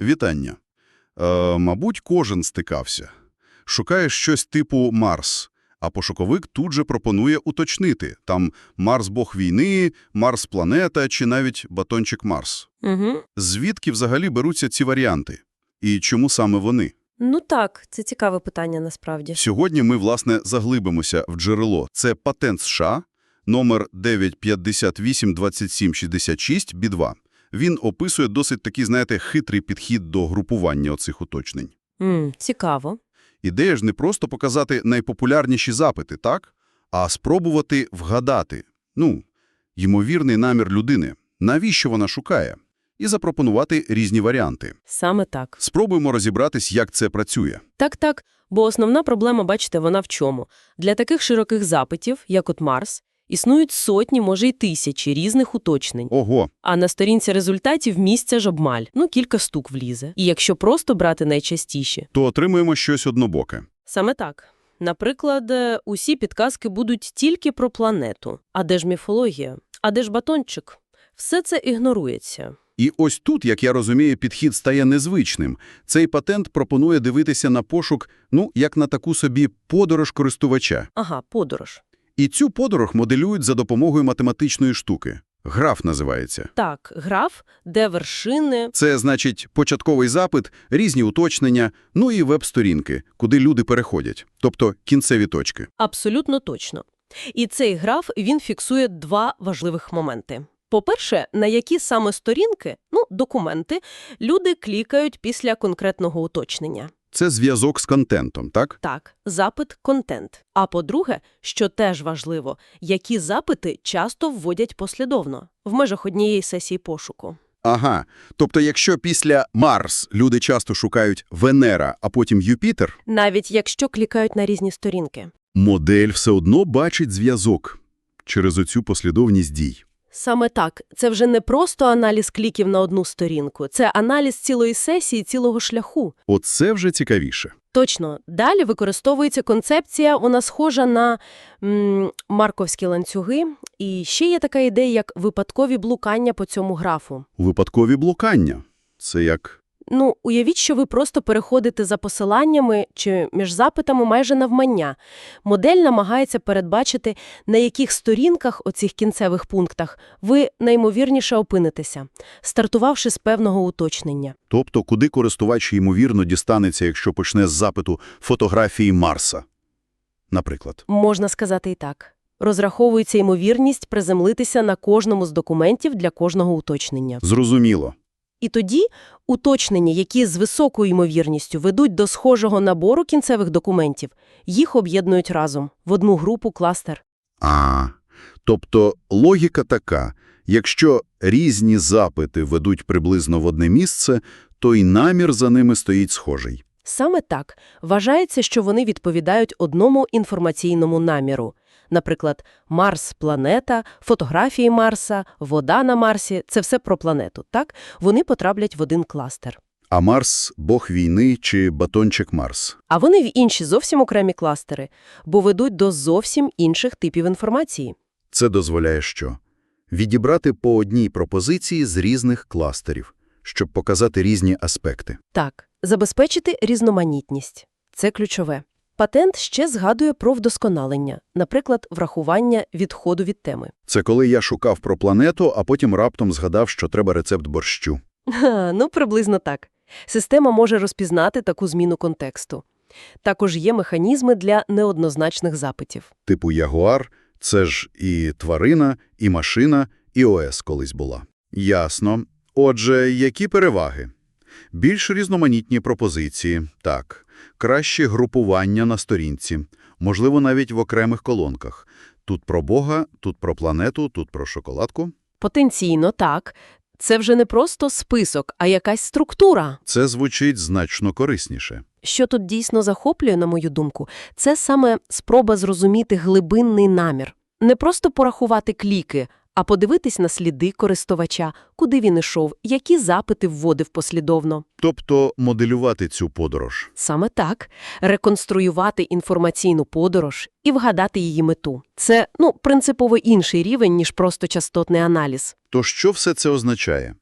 Вітання. Е, мабуть, кожен стикався. Шукає щось типу Марс, а пошуковик тут же пропонує уточнити. Там Марс – бог війни, Марс – планета чи навіть батончик Марс. Угу. Звідки взагалі беруться ці варіанти? І чому саме вони? Ну так, це цікаве питання насправді. Сьогодні ми, власне, заглибимося в джерело. Це патент США, номер 9582766 B2. Він описує досить такий, знаєте, хитрий підхід до групування оцих уточнень. М, цікаво. Ідея ж не просто показати найпопулярніші запити, так? А спробувати вгадати, ну, ймовірний намір людини, навіщо вона шукає, і запропонувати різні варіанти. Саме так. Спробуємо розібратись, як це працює. Так-так, бо основна проблема, бачите, вона в чому? Для таких широких запитів, як от Марс, існують сотні, може й тисячі різних уточнень. Ого, А на сторінці результатів місця ж обмаль. Ну, кілька штук влізе. І якщо просто брати найчастіші. то отримуємо щось однобоке. Саме так. Наприклад, е, усі підказки будуть тільки про планету. А де ж міфологія? А де ж батончик? Все це ігнорується. І ось тут, як я розумію, підхід стає незвичним. Цей патент пропонує дивитися на пошук, ну, як на таку собі подорож користувача. Ага, подорож. І цю подорож моделюють за допомогою математичної штуки. Граф називається. Так, граф, де вершини. Це, значить, початковий запит, різні уточнення, ну і веб-сторінки, куди люди переходять, тобто кінцеві точки. Абсолютно точно. І цей граф, він фіксує два важливих моменти. По-перше, на які саме сторінки, ну, документи, люди клікають після конкретного уточнення. Це зв'язок з контентом, так? Так, запит – контент. А по-друге, що теж важливо, які запити часто вводять послідовно, в межах однієї сесії пошуку. Ага. Тобто, якщо після Марс люди часто шукають Венера, а потім Юпітер, Навіть якщо клікають на різні сторінки. модель все одно бачить зв'язок через оцю послідовність дій. Саме так. Це вже не просто аналіз кліків на одну сторінку, це аналіз цілої сесії, цілого шляху. Оце вже цікавіше. Точно. Далі використовується концепція, вона схожа на м, марковські ланцюги. І ще є така ідея, як випадкові блукання по цьому графу. Випадкові блукання. Це як... Ну, уявіть, що ви просто переходите за посиланнями чи між запитами майже навмання. Модель намагається передбачити, на яких сторінках оцих кінцевих пунктах ви найімовірніше опинитеся, стартувавши з певного уточнення. Тобто, куди користувач ймовірно дістанеться, якщо почне з запиту фотографії Марса, наприклад. Можна сказати і так. Розраховується ймовірність приземлитися на кожному з документів для кожного уточнення. Зрозуміло. І тоді уточнення, які з високою ймовірністю ведуть до схожого набору кінцевих документів, їх об'єднують разом в одну групу кластер. А, тобто логіка така. Якщо різні запити ведуть приблизно в одне місце, то й намір за ними стоїть схожий. Саме так вважається, що вони відповідають одному інформаційному наміру. Наприклад, Марс – планета, фотографії Марса, вода на Марсі – це все про планету, так? Вони потраплять в один кластер. А Марс – бог війни чи батончик Марс. А вони в інші зовсім окремі кластери, бо ведуть до зовсім інших типів інформації. Це дозволяє що? Відібрати по одній пропозиції з різних кластерів, щоб показати різні аспекти. Так, забезпечити різноманітність – це ключове. Патент ще згадує про вдосконалення, наприклад, врахування відходу від теми. Це коли я шукав про планету, а потім раптом згадав, що треба рецепт борщу. Ха, ну, приблизно так. Система може розпізнати таку зміну контексту. Також є механізми для неоднозначних запитів. Типу Ягуар – це ж і тварина, і машина, і ОС колись була. Ясно. Отже, які переваги? Більш різноманітні пропозиції, так. Краще групування на сторінці, можливо, навіть в окремих колонках. Тут про Бога, тут про планету, тут про шоколадку. Потенційно так. Це вже не просто список, а якась структура. Це звучить значно корисніше. Що тут дійсно захоплює, на мою думку, це саме спроба зрозуміти глибинний намір. Не просто порахувати кліки, а подивитись на сліди користувача, куди він ішов, які запити вводив послідовно. Тобто моделювати цю подорож. Саме так – реконструювати інформаційну подорож і вгадати її мету. Це, ну, принципово інший рівень, ніж просто частотний аналіз. То що все це означає?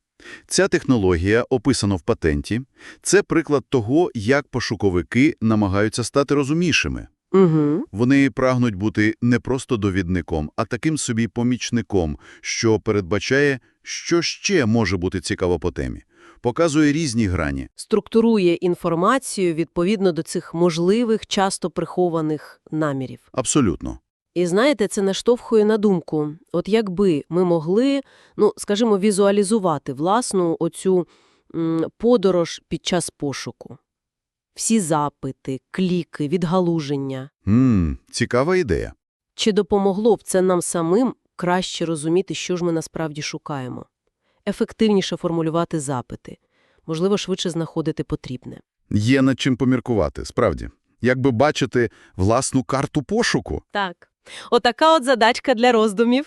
Ця технологія описана в патенті. Це приклад того, як пошуковики намагаються стати розумнішими. Угу. Вони прагнуть бути не просто довідником, а таким собі помічником, що передбачає, що ще може бути цікаво по темі. Показує різні грані. Структурує інформацію відповідно до цих можливих, часто прихованих намірів. Абсолютно. І знаєте, це наштовхує на думку. От якби ми могли, ну, скажімо, візуалізувати власну оцю м, подорож під час пошуку. Всі запити, кліки, відгалуження. Ммм, цікава ідея. Чи допомогло б це нам самим краще розуміти, що ж ми насправді шукаємо? Ефективніше формулювати запити, можливо, швидше знаходити потрібне. Є над чим поміркувати, справді. Якби бачити власну карту пошуку. Так. Отака от задачка для роздумів.